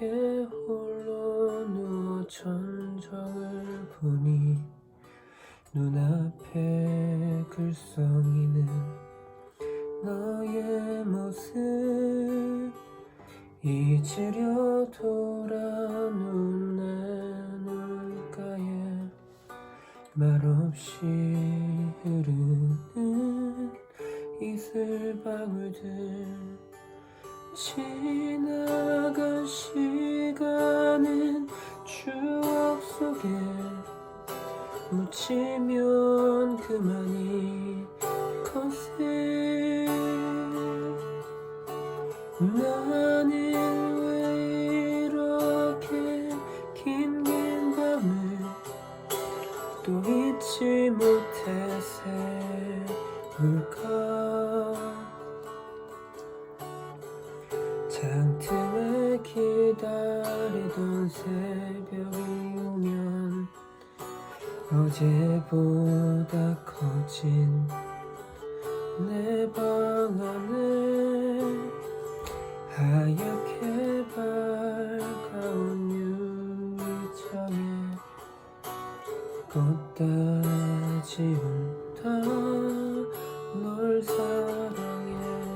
이렇게 홀로 누워 전정을 보니 눈앞에 글썽이는 너의 모습. 잊으려 돌아눈 내 눈가에 말없이 흐르는 이슬방울들 지나간 시 간은 추억 속에 묻히면 그만이 컷을 나는 왜 이렇게 긴긴 밤을 또 잊지 못해 새울까 기다리던 새벽이 오면 어제보다 커진 내 방 안에 하얗게 밝아온 유리창에 걷다 지운다. 널 사랑해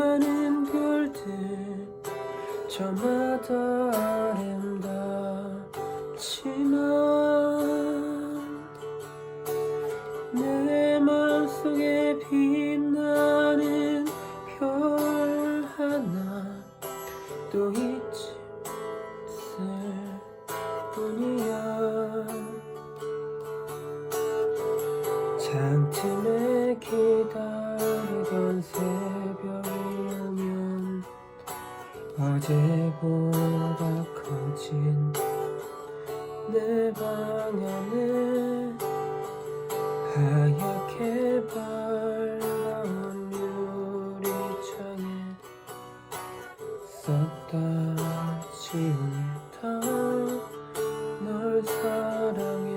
수많은 별들 저마다 아름답지만 내 맘속에 빛나는 별 하나 또 있을 뿐이야. 장틈에 기다리던 오면 어제보다 커진 내 방 안에 하얗게 밝아온 유리창에 썼다 지운다 널 사랑해